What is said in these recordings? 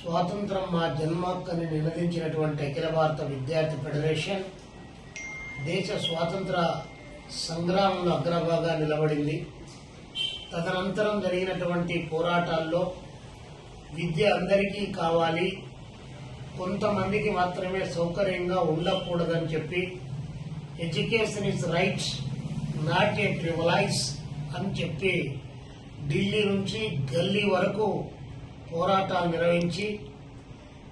స్వాతంత్రం మా జన్మక్కని నినదించినటువంటి అఖిల భారత విద్యార్థి ఫెడరేషన్ దేశ స్వాతంత్ర సంగ్రామంలో అగ్రభాగా నిలబడింది. తదనంతరం జరిగినటువంటి పోరాటాల్లో విద్య అందరికీ కావాలి. కొంతమందికి మాత్రమే సౌకర్యంగా ఉండకూడదని చెప్పి education is rights not a privilege అని చెప్పి ఢిల్లీ నుంచి గల్లీ వరకు పోరాటాలు నిర్వహించి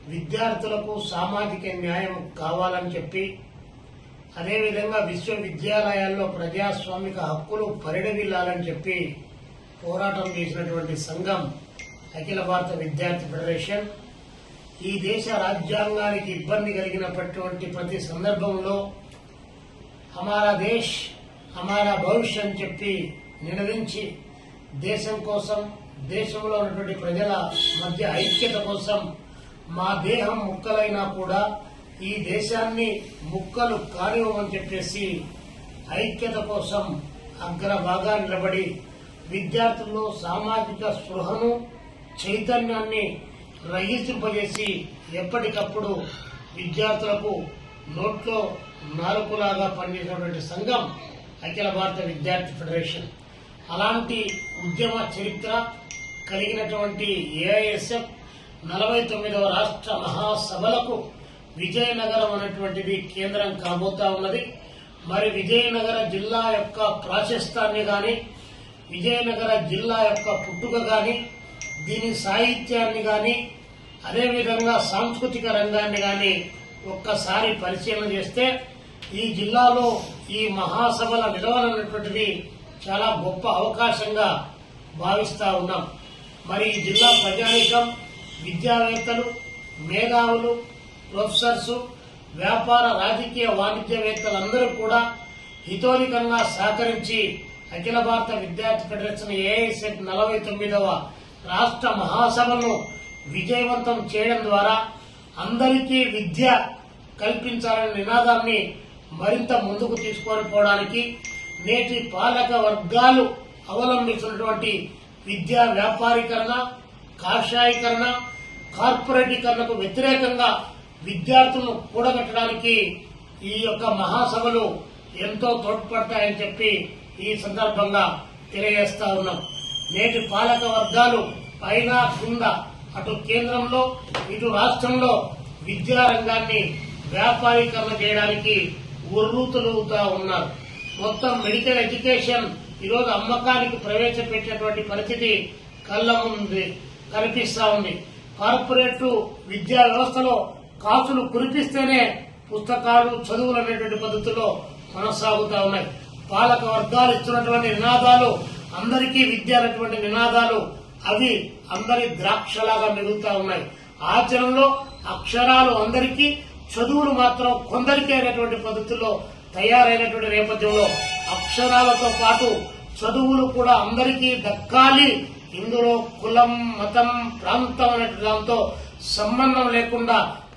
విద్యార్థులకు సామాజిక న్యాయం కావాలని చెప్పి అదేవిధంగా విశ్వవిద్యాలయాల్లో ప్రజాస్వామిక హక్కులు పరిడవిల్లాలని చెప్పి పోరాటం చేసినటువంటి సంఘం అఖిల భారత విద్యార్థి ఫెడరేషన్ ఈ దేశ రాజ్యాంగానికి ఇబ్బంది కలిగినటువంటి ప్రతి సందర్భంలో హమారా దేశ్ హమారా భవిష్యత్ అని చెప్పి నినదించి దేశం కోసం దేశంలో ఉన్నటువంటి ప్రజల మధ్య ఐక్యత కోసం మా దేహం ముక్కలైనా కూడా ఈ దేశాన్ని ముక్కలు కానివ్వమని చెప్పేసి ఐక్యత కోసం అగ్రభాగా నిలబడి విద్యార్థుల్లో సామాజిక స్పృహను చైతన్యాన్ని రహించింపజేసి ఎప్పటికప్పుడు విద్యార్థులకు నోట్లో నాలుకలాగా పనిచేసినటువంటి సంఘం అఖిల భారత విద్యార్థి ఫెడరేషన్. అలాంటి ఉద్యమ చరిత్ర కలిగినటువంటి ఏఐఎస్ఎఫ్ నలభై తొమ్మిదవ రాష్ట్ర మహాసభలకు విజయనగరం అనేటువంటిది కేంద్రం కాబోతా ఉన్నది. మరి విజయనగర జిల్లా యొక్క ప్రాశస్తాన్ని గాని విజయనగర జిల్లా యొక్క పుట్టుక గాని దీని సాహిత్యాన్ని గాని అదేవిధంగా సాంస్కృతిక రంగాన్ని గాని ఒక్కసారి పరిశీలన చేస్తే ఈ జిల్లాలో ఈ మహాసభల నిలవనటువంటిది చాలా గొప్ప అవకాశంగా భావిస్తా ఉన్నాం. మరి జిల్లా ప్రజానీకం విద్యావేత్తలు మేధావులు ప్రొఫెసర్స్ వ్యాపార రాజకీయ వాణిజ్యవేత్తలందరూ కూడా హితోధికంగా సహకరించి అఖిల భారత విద్యార్థి ఫెడరేషన్ ఏఐసెట్ నలభై తొమ్మిదవ రాష్ట్ర మహాసభను విజయవంతం చేయడం ద్వారా అందరికీ విద్య కల్పించాలనే నినాదాన్ని మరింత ముందుకు తీసుకొని పోవడానికి నేటి పాలక వర్గాలు అవలంబిస్తున్నటువంటి విద్యా వ్యాపారీకరణ కాషాయీకరణ కార్పొరేటీకరణకు వ్యతిరేకంగా విద్యార్థులను కూడగట్టడానికి ఈ యొక్క మహాసభలు ఎంతో తోడ్పడతాయని చెప్పి ఈ సందర్భంగా తెలియజేస్తా ఉన్నాం. నేటి పాలక వర్గాలు పైన కింద అటు కేంద్రంలో ఇటు రాష్ట్రంలో విద్యా రంగాన్ని వ్యాపారీకరణ చేయడానికి ఉర్రూతులవుతా ఉన్నారు. మొత్తం మెడికల్ ఎడ్యుకేషన్ ఈరోజు అమ్మకానికి ప్రవేశపెట్టేటువంటి పరిస్థితి కళ్ళ ముందు కనిపిస్తా ఉంది. కార్పొరేట్ విద్యా వ్యవస్థలో కాసులు కురిపిస్తేనే పుస్తకాలు చదువులు అనేటువంటి పద్ధతిలో కొనసాగుతా ఉన్నాయి. పాలక వర్గాలు ఇస్తున్నటువంటి నినాదాలు అందరికీ విద్య అనేటువంటి నినాదాలు అవి అందరి ద్రాక్షలాగా మిగులుతా ఉన్నాయి. ఆచరణలో అక్షరాలు అందరికీ చదువులు మాత్రం కొందరికే అనేటువంటి పద్ధతిలో తయారైనటువంటి నేపథ్యంలో అక్షరాలతో పాటు చదువులు కూడా అందరికీ దక్కాలి. ఇందులో కులం మతం ప్రాంతం అనే దాంతో సంబంధం లేకుండా